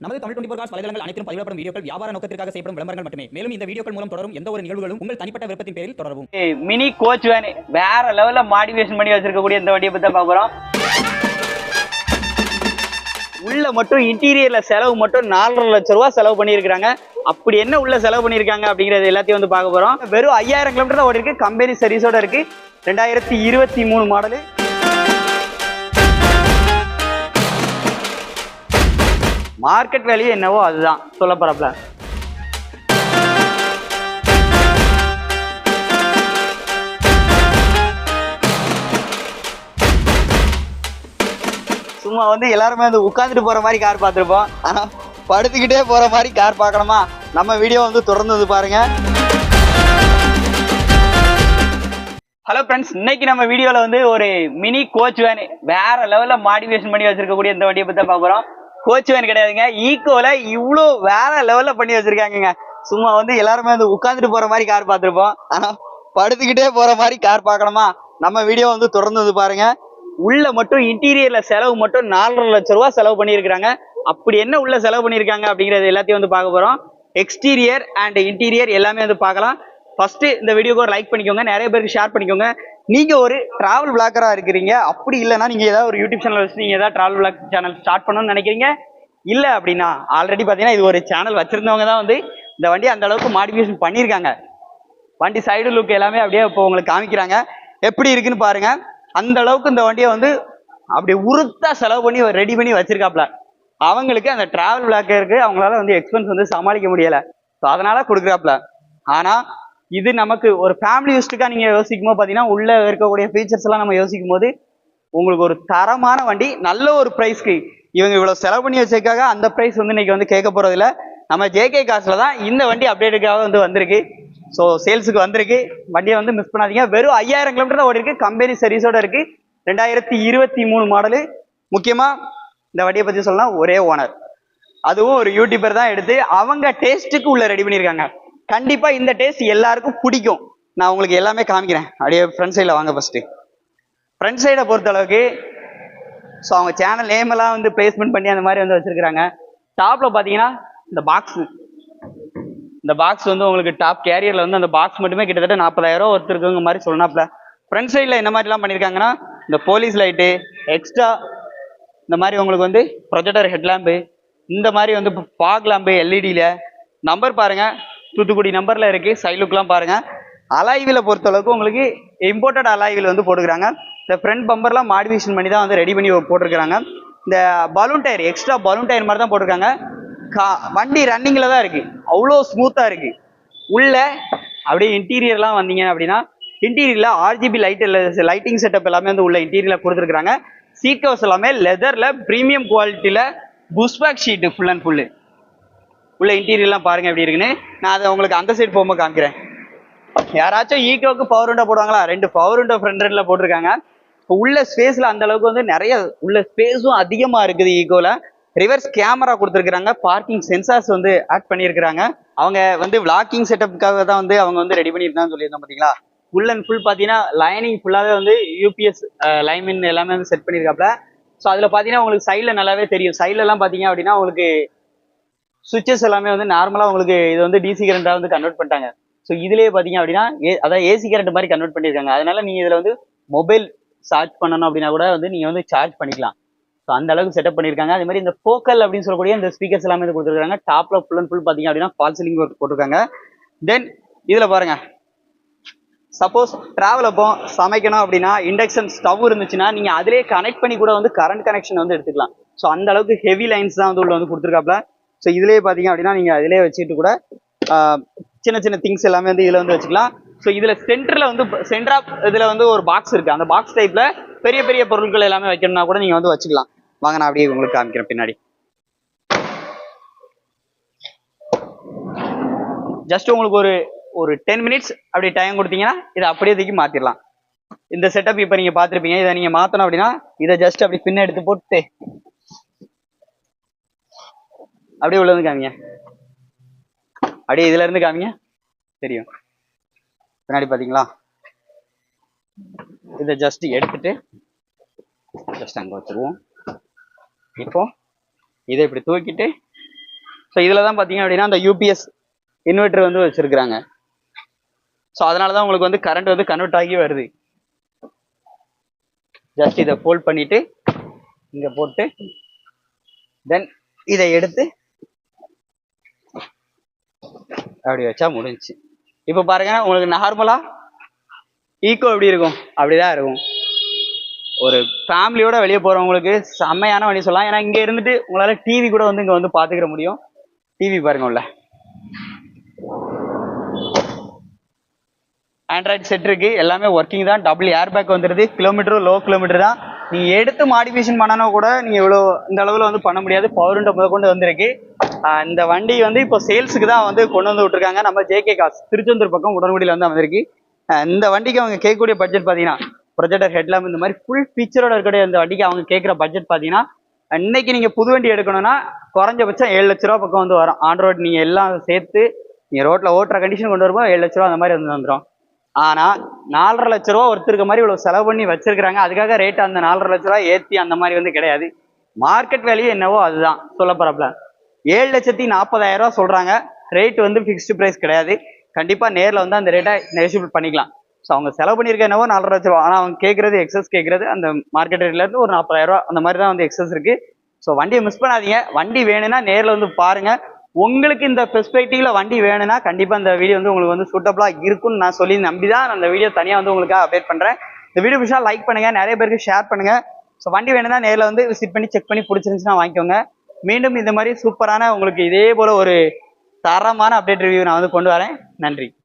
நமது Tamil twenty cos வலைதளங்கள் அனைத்தும் பதிவிடப்படும் வீடியோக்கள் வியாபார நோக்கத்திற்காக செய்யப்படும் விளம்பரங்கள் மட்டுமே. மேலும் இந்த வீடியோக்கள் மூலம் தொடரும் எந்த ஒரு நிகழ்வுகளும் உங்கள் தனிப்பட்ட விருப்பத்தின் பேரில் தொடரவும். மினி கோச் வேன் வேற லெவல்ல மாடிவேஷன் பண்ணி வச்சிருக்கக்கூடிய இந்த வண்டியை பத்தி பாக்குறோம் உள்ள மட்டும் இன்டீரியர்ல செலவு மட்டும் நாலரை லட்ச ரூபா செலவு பண்ணியிருக்காங்க அப்படி என்ன உள்ள செலவு பண்ணியிருக்காங்க அப்படிங்கறது எல்லாத்தையும் வந்து பார்க்க போறோம். வெறும் ஐயாயிரம் கிலோமீட்டர் தான் ஓடி இருக்கு கம்பெனி சர்வீஸோட இருக்கு. ரெண்டாயிரத்தி இருபத்தி மூணு மாடலு மார்க்கெட் வேல்யூ என்னவோ அதுதான். சொல்ல போறப்பல சும்மா வந்து எல்லாருமே வந்து உட்காந்துட்டு போற மாதிரி கார் பார்த்துருப்போம். ஆனா படுத்துக்கிட்டே போற மாதிரி கார் பார்க்கணுமா? நம்ம வீடியோ வந்து தொடர்ந்து வந்து பாருங்க. ஹலோ ஃப்ரெண்ட்ஸ் இன்னைக்கு நம்ம வீடியோவில் வந்து ஒரு மினி கோச் வேன் வேற லெவலில் மாடிவேஷன் பண்ணி வச்சிருக்கக்கூடிய இந்த வண்டியை பற்றி பார்க்குறோம் கோச் வேன் கிடையாதுங்க. ஈக்கோல இவ்வளோ வேற லெவல்ல பண்ணி வச்சிருக்காங்கங்க. சும்மா வந்து எல்லாருமே வந்து உட்காந்துட்டு போற மாதிரி கார் பார்த்துருப்போம். ஆனா படுத்துக்கிட்டே போற மாதிரி கார் பார்க்கணுமா? நம்ம வீடியோ வந்து தொடர்ந்து வந்து பாருங்க. உள்ள மட்டும் இன்டீரியர்ல செலவு மட்டும் நாலரை லட்ச ரூபா செலவு பண்ணியிருக்கிறாங்க. அப்படி என்ன உள்ள செலவு பண்ணியிருக்காங்க அப்படிங்கறது எல்லாத்தையும் வந்து பார்க்க போறோம். எக்ஸ்டீரியர் அண்ட் இன்டீரியர் எல்லாமே வந்து பார்க்கலாம். ஃபர்ஸ்ட் இந்த வீடியோக்கு ஒரு லைக் பண்ணிக்கோங்க நிறைய பேருக்கு ஷேர் பண்ணிக்கோங்க. நீங்க ஒரு டிராவல் பிளாக்கரா இருக்கிறீங்க அப்படி இல்லைன்னா நீங்க ஏதாவது ஒரு யூடியூப் சேனல் வச்சு நீங்க ஏதாவது டிராவல் பிளாக் சேனல் ஸ்டார்ட் பண்ணணும்னு நினைக்கிறீங்க? இல்லை அப்படின்னா ஆல்ரெடி பார்த்தீங்கன்னா இது ஒரு சேனல் வச்சிருந்தவங்க தான் வந்து இந்த வண்டி அந்த அளவுக்கு மாடிஃபிகேஷன் பண்ணியிருக்காங்க. வண்டி சைடு லுக் எல்லாமே அப்படியே இப்போ உங்களுக்கு காமிக்கிறாங்க. எப்படி இருக்குன்னு பாருங்க. அந்த அளவுக்கு இந்த வண்டியை வந்து அப்படி உருத்தா செலவு பண்ணி ரெடி பண்ணி வச்சிருக்காப்ல. அவங்களுக்கு அந்த டிராவல் பிளாக்கருக்கு அவங்களால வந்து எக்ஸ்பென்ஸ் வந்து சமாளிக்க முடியல. ஸோ அதனால கொடுக்குறாப்ல. ஆனா இது நமக்கு ஒரு ஃபேமிலி யூஸ்டுக்காக நீங்கள் யோசிக்கும் போது பார்த்தீங்கன்னா உள்ள இருக்கக்கூடிய ஃபீச்சர்ஸ் எல்லாம் நம்ம யோசிக்கும் போது உங்களுக்கு ஒரு தரமான வண்டி நல்ல ஒரு ப்ரைஸ்க்கு இவங்க இவ்வளோ செலவு பண்ணி வச்சதுக்காக அந்த ப்ரைஸ் வந்து இன்னைக்கு வந்து கேட்க போகிறதில்ல நம்ம ஜேகே காசில் தான் இந்த வண்டி அப்டேட்டுக்காக வந்து வந்திருக்கு. ஸோ சேல்ஸுக்கு வந்திருக்கு. வண்டியை வந்து மிஸ் பண்ணாதீங்க. வெறும் ஐயாயிரம் கிலோமீட்டர் தான் ஓடி இருக்கு கம்பெனி சர்வீஸோட இருக்கு. ரெண்டாயிரத்தி இருபத்தி மூணு மாடலு முக்கியமாக இந்த வண்டியை பற்றி சொல்லலாம் ஒரே ஓனர் அதுவும் ஒரு யூடியூபர் தான் எடுத்து அவங்க டேஸ்ட்டுக்கு உள்ள ரெடி பண்ணியிருக்காங்க. கண்டிப்பா இந்த டேஸ்ட் எல்லாருக்கும் பிடிக்கும். நான் உங்களுக்கு எல்லாமே காமிக்கிறேன். அப்படியே ஃப்ரண்ட் சைடில் வாங்க ஃபர்ஸ்ட் ஃப்ரண்ட் சைடை பொறுத்த அளவுக்கு ஸோ அவங்க சேனல் நேம் எல்லாம் வந்து பிளேஸ்மெண்ட் பண்ணி அந்த மாதிரி வந்து வச்சிருக்காங்க டாப்ல பார்த்தீங்கன்னா இந்த பாக்ஸ் இந்த பாக்ஸ் வந்து உங்களுக்கு டாப் கேரியர்ல வந்து அந்த பாக்ஸ் மட்டுமே கிட்டத்தட்ட நாற்பதாயிரம் ஒருத்தருக்குங்க மாதிரி சொல்லணாப்ல ஃப்ரண்ட் சைடில் என்ன மாதிரிலாம் பண்ணியிருக்காங்கன்னா இந்த போலீஸ் லைட்டு எக்ஸ்ட்ரா இந்த மாதிரி உங்களுக்கு வந்து ப்ரொஜெக்டர் ஹெட்லாம்பு இந்த மாதிரி வந்து ஃபாக் லாம்பு எல்இடியில் நம்பர் பாருங்கள் தூத்துக்குடி நம்பரில் இருக்குது சைலுக்கெலாம் பாருங்கள் அலாய்வில் பொறுத்தளவுக்கு உங்களுக்கு இம்போர்ட்டட் அலாய்வில் வந்து போட்டுக்கிறாங்க. இந்த ஃப்ரண்ட் பம்பர்லாம் மாடிஃபிகேஷன் பண்ணி தான் வந்து ரெடி பண்ணி போட்டிருக்கிறாங்க. இந்த balloon tyre extra balloon tyre மாதிரி தான் போட்டிருக்காங்க. கா வண்டி ரன்னிங்கில் தான் இருக்குது அவ்வளோ ஸ்மூத்தாக இருக்குது உள்ள அப்படியே இன்டீரியர்லாம் வந்தீங்க அப்படின்னா இன்டீரியரில் ஆர்ஜிபி லைட் லைட்டிங் செட்டப் எல்லாமே வந்து உள்ள இன்டீரியரில் கொடுத்துருக்குறாங்க. சீட் கவர்ஸ் எல்லாமே லெதரில் ப்ரீமியம் குவாலிட்டியில் pushback seat full and full உள்ள இன்டீரியர்லாம் பாருங்க எப்படி இருக்குன்னு. நான் அதை உங்களுக்கு அந்த சைடு போகும்போது காமிக்கிறேன். யாராச்சும் ஈக்கோக்கு பவர் விண்டோ போடுவாங்களா? ரெண்டு பவர் விண்டோ ஃப்ரண்ட் ரெண்டில் போட்டிருக்காங்க. இப்போ உள்ள ஸ்பேஸில் அந்த அளவுக்கு வந்து நிறைய உள்ள ஸ்பேஸும் அதிகமாக இருக்குது ஈகோவில் ரிவர்ஸ் கேமரா கொடுத்துருக்குறாங்க. பார்க்கிங் சென்சார்ஸ் வந்து ஆட் பண்ணியிருக்கிறாங்க. அவங்க வந்து விளாக்கிங் செட்டப்புக்காக தான் வந்து அவங்க வந்து ரெடி பண்ணியிருந்தான்னு சொல்லியிருந்தோம் பார்த்தீங்களா ஃபுல் அண்ட் ஃபுல் பார்த்தீங்கன்னா லைனிங் ஃபுல்லாகவே வந்து யூபிஎஸ் லைமின் எல்லாமே வந்து செட் பண்ணியிருக்காப்ல ஸோ அதில் பார்த்தீங்கன்னா உங்களுக்கு சைடில் நல்லாவே தெரியும். சைட்லலாம் எல்லாம் பார்த்தீங்க அப்படின்னா உங்களுக்கு சுவிச்சஸ் எல்லாமே வந்து நார்மலாக உங்களுக்கு இது வந்து டிசி கரண்டாக வந்து கன்வெர்ட் பண்ணிட்டாங்க. ஸோ இதுலேயே பார்த்தீங்க அப்படின்னா ஏ அதாவது ஏசி கரண்ட் மாதிரி கன்வெர்ட் பண்ணியிருக்காங்க. அதனால நீங்கள் இதில் வந்து மொபைல் சார்ஜ் பண்ணணும் அப்படின்னா கூட வந்து நீங்கள் வந்து சார்ஜ் பண்ணிக்கலாம். ஸோ அந்த அளவுக்கு செட்டப் பண்ணியிருக்காங்க. அதே மாதிரி இந்த ஃபோக்கல் அப்படின்னு சொல்லக்கூடிய இந்த ஸ்பீக்கர்ஸ் எல்லாமே வந்து கொடுத்துருக்காங்க. டாப்பில் ஃபுல் அண்ட் ஃபுல் பார்த்தீங்க அப்படின்னா ஃபால் சீலிங் ஒர்க் போட்டிருக்காங்க. தென் இதில் பாருங்க. சப்போஸ் ட்ராவல் அப்போ சமைக்கணும் அப்படின்னா இண்டக்ஷன் ஸ்டவ் இருந்துச்சுன்னா நீங்கள் அதிலே கனெக்ட் பண்ணி கூட வந்து கரண்ட் கனெக்ஷன் வந்து எடுத்துக்கலாம். ஸோ அந்த அளவுக்கு ஹெவி லைன்ஸ் தான் வந்து உள்ள வந்து கொடுத்துருக்காப்ல ஸோ இதுலேயே பார்த்தீங்க அப்படின்னா நீங்க அதிலே வச்சுட்டு கூட ஆஹ், சின்ன சின்ன திங்ஸ் எல்லாமே வந்து இதுல வந்து வச்சுக்கலாம். ஸோ இதுல சென்டர்ல வந்து சென்டரா இதில் இதுல வந்து ஒரு பாக்ஸ் இருக்கு. அந்த பாக்ஸ் டைப்ல பெரிய பெரிய பொருட்கள் எல்லாமே வைக்கணும்னா கூட நீங்க வந்து வச்சுக்கலாம். வாங்க நான் அப்படியே உங்களுக்கு காமிக்கிறேன் பின்னாடி. ஜஸ்ட் உங்களுக்கு ஒரு ஒரு டென் மினிட்ஸ் அப்படி டைம் கொடுத்தீங்கன்னா இதை அப்படியே தூக்கி மாத்திரலாம். இந்த செட்டப் இப்போ நீங்க பார்த்துருப்பீங்க. இதை நீங்க மாற்றணும் அப்படின்னா இதை ஜஸ்ட் அப்படி பின்ன எடுத்து போட்டு அப்படியே உள்ள இருந்து காமிங்க. அப்படியே இதுல இருந்து காமிங்க. தெரியும். பின்னாடி பாத்தீங்களா? இதை ஜஸ்ட் எடுத்துட்டு ஜஸ்ட் அங்க வச்சிருவோம். இப்போ இதை இப்படி தூக்கிட்டு ஸோ இதில் தான் பார்த்தீங்க அப்படின்னா அந்த யூபிஎஸ் இன்வெர்டர் வந்து வச்சிருக்கிறாங்க. ஸோ அதனால தான் உங்களுக்கு வந்து கரண்ட் வந்து கன்வெர்ட் ஆகி வருது. ஜஸ்ட் இதை ஃபோல்ட் பண்ணிட்டு இங்கே போட்டு தென் இதை எடுத்து அப்படி வச்சா முடிஞ்சுச்சு. இப்போ பாருங்க உங்களுக்கு நார்மலா ஈக்கோ எப்படி இருக்கும்? அப்படிதான் இருக்கும். ஒரு ஃபேமிலியோட வெளியே போறவங்களுக்கு செம்மையான வழி சொல்லலாம். ஏன்னா இங்க இருந்துட்டு உங்களால டிவி கூட வந்து இங்க வந்து பாத்துக்கிற முடியும். டிவி பாருங்க உள்ள ஆண்ட்ராய்டு செட் இருக்கு. எல்லாமே ஒர்க்கிங் தான். டபுள் ஏர் பேக் வந்துருது. கிலோமீட்டரும் லோ கிலோமீட்டர் தான். நீங்கள் எடுத்து மாடிஃபிகேஷன் பண்ணனா கூட நீங்க இவ்வளோ இந்த அளவில் வந்து பண்ண முடியாது. பவர் விண்டோ முத கொண்டு வந்திருக்கு. இந்த வண்டி வந்து இப்போ சேல்ஸுக்கு தான் வந்து கொண்டு வந்து விட்டுருக்காங்க. நம்ம ஜேகே காஸ் திருச்செந்தூர் பக்கம் உடன்குடியில் வந்து வந்திருக்கு. இந்த வண்டிக்கு அவங்க கேட்கக்கூடிய பட்ஜெட் பார்த்தீங்கன்னா ப்ரொஜெக்டர் ஹெட்லாம் இந்த மாதிரி ஃபுல் ஃபீச்சரோட இருக்கக்கூடிய இந்த வண்டிக்கு அவங்க கேட்குற பட்ஜெட் பார்த்தீங்கன்னா இன்னைக்கு நீங்கள் புது வண்டி எடுக்கணும்னா குறைஞ்சபட்சம் ஏழு லட்ச ரூபா பக்கம் வந்து வரும். ஆண்ட்ராய்டு நீங்கள் எல்லாம் சேர்த்து நீங்கள் ரோட்டில் ஓட்டுற கண்டிஷன் கொண்டு வரும்போது ஏழு லட்ச ரூபா அந்த மாதிரி வந்து வந்துடும் ஆனால் நாலரை லட்ச ரூபா ஒருத்தருக்கு மாதிரி இவ்வளோ செலவு பண்ணி வச்சிருக்கிறாங்க. அதுக்காக ரேட் அந்த நாலரை லட்ச ரூபா ஏற்றி அந்த மாதிரி வந்து கிடையாது. மார்க்கெட் வேல்யூ என்னவோ அதுதான். சொல்ல போகிறப்பல ஏழு லட்சத்தி நாற்பதாயிரம் ரூபா சொல்றாங்க. ரேட் வந்து ஃபிக்ஸ்டு ப்ரைஸ் கிடையாது. கண்டிப்பா நேரில் வந்து அந்த ரேட்டை நெகோசியபிள் பண்ணிக்கலாம். ஸோ அவங்க செலவு பண்ணியிருக்க என்னவோ நாலரை லட்ச ரூபா. ஆனால் அவங்க கேட்கறது எக்ஸஸ் கேட்கறது அந்த மார்க்கெட் ரேட்ல இருந்து ஒரு நாற்பதாயிரம் ரூபா. அந்த மாதிரி தான் வந்து எக்ஸஸ் இருக்கு. ஸோ வண்டியை மிஸ் பண்ணாதீங்க. வண்டி வேணும்னா நேரில் வந்து பாருங்க. உங்களுக்கு இந்த பெர்ஸ்பெக்டிவ்ல வண்டி வேணும்னா கண்டிப்பா இந்த வீடியோ வந்து உங்களுக்கு வந்து சூட்டபிளா இருக்கும்னு நான் சொல்லி நம்பி தான் நான் வீடியோ தனியா வந்து உங்களுக்கு அப்டேட் பண்றேன். இந்த வீடியோ பிடிச்சா லைக் பண்ணுங்க. நிறைய பேருக்கு ஷேர் பண்ணுங்க. ஸோ வண்டி வேணும்னா நேரில் வந்து விசிட் பண்ணி செக் பண்ணி பிடிச்சிருந்துச்சுன்னா வாங்கிக்கோங்க. மீண்டும் இந்த மாதிரி சூப்பரான உங்களுக்கு இதே போல ஒரு தரமான அப்டேட் ரிவ்யூ நான் வந்து கொண்டு வரேன். நன்றி.